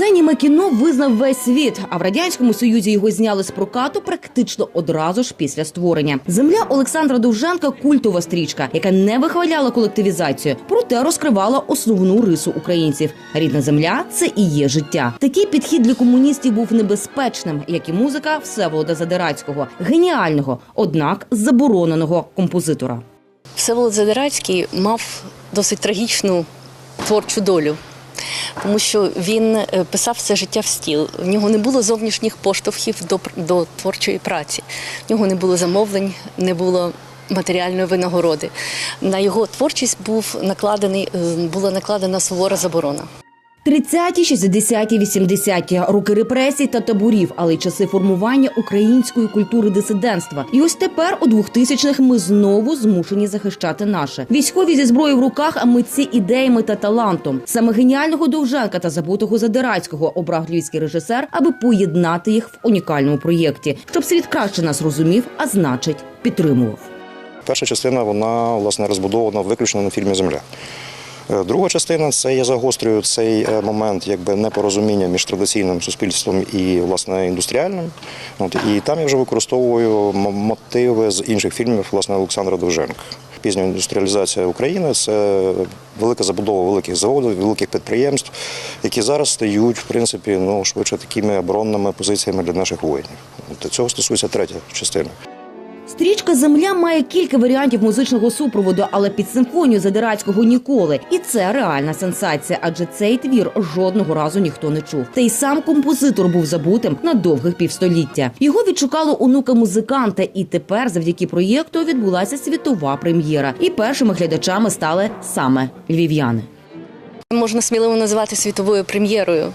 аніме кіно визнав весь світ. А в радянському союзі його зняли з прокату практично одразу ж після створення. Земля Олександра Довженка культова стрічка, яка не вихваляла колективізацію, проте розкривала основну рису українців. Рідна земля це і є життя. Такий підхід для комуністів був небезпечним, як і музика Всеволода Задирацького, геніального, однак забороненого композитора. Всеволод Задирацький мав досить трагічну творчу долю, тому що він е, писав все життя в стіл. В нього не було зовнішніх поштовхів до, до творчої праці. В нього не було замовлень, не було матеріальної винагороди. На його творчість був накладений, е, була накладена сувора заборона. 30-ті, 60-ті, 80-ті – роки репресій та таборів, але й часи формування української культури дисидентства. І ось тепер, у 2000-х, ми знову змушені захищати наше. Військові зі зброєю в руках, а митці ідеями та талантом. Саме геніального Довженка та забутого Задирацького обрав львівський режисер, аби поєднати їх в унікальному проєкті, щоб світ краще нас розумів, а значить, підтримував. Перша частина вона власне розбудована виключно на фільмі Земля. Е, Друга частина це я загострюю цей е, момент якби непорозуміння між традиційним суспільством і власне індустріальним. От і там я вже використовую мотиви з інших фільмів власне Олександра Довженка. Пізня індустріалізація України це велика забудова великих заводів, великих підприємств, які зараз стають в принципі ну швидше такими оборонними позиціями для наших воїнів. От цього стосується третя частина. Стрічка Земля має кілька варіантів музичного супроводу, але під симфонію Задирацького ніколи. І це реальна сенсація, адже цей твір жодного разу ніхто не чув. Та й сам композитор був забутим на довгих півстоліття. Його відшукало онука музиканта, і тепер, завдяки проєкту, відбулася світова прем'єра. І першими глядачами стали саме львів'яни. Можна сміливо називати світовою прем'єрою,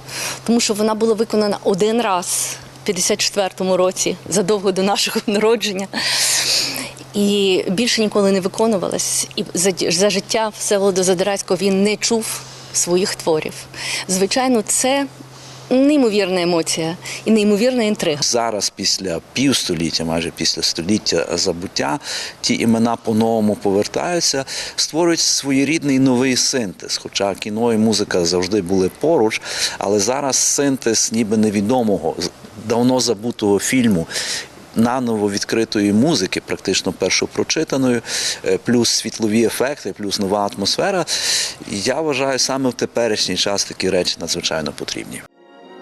тому що вона була виконана один раз 54-му році, задовго до нашого народження. І більше ніколи не виконувалась. І за, за життя Всеволода Задирацького він не чув своїх творів. Звичайно, це неймовірна емоція і неймовірна інтрига. Зараз, після півстоліття, майже після століття забуття, ті імена по-новому повертаються, створюють своєрідний новий синтез. Хоча кіно і музика завжди були поруч, але зараз синтез ніби невідомого, давно забутого фільму. Наново відкритої музики, практично першопрочитаної, е, плюс світлові ефекти, плюс нова атмосфера. Я вважаю, саме в теперішній час такі речі надзвичайно потрібні.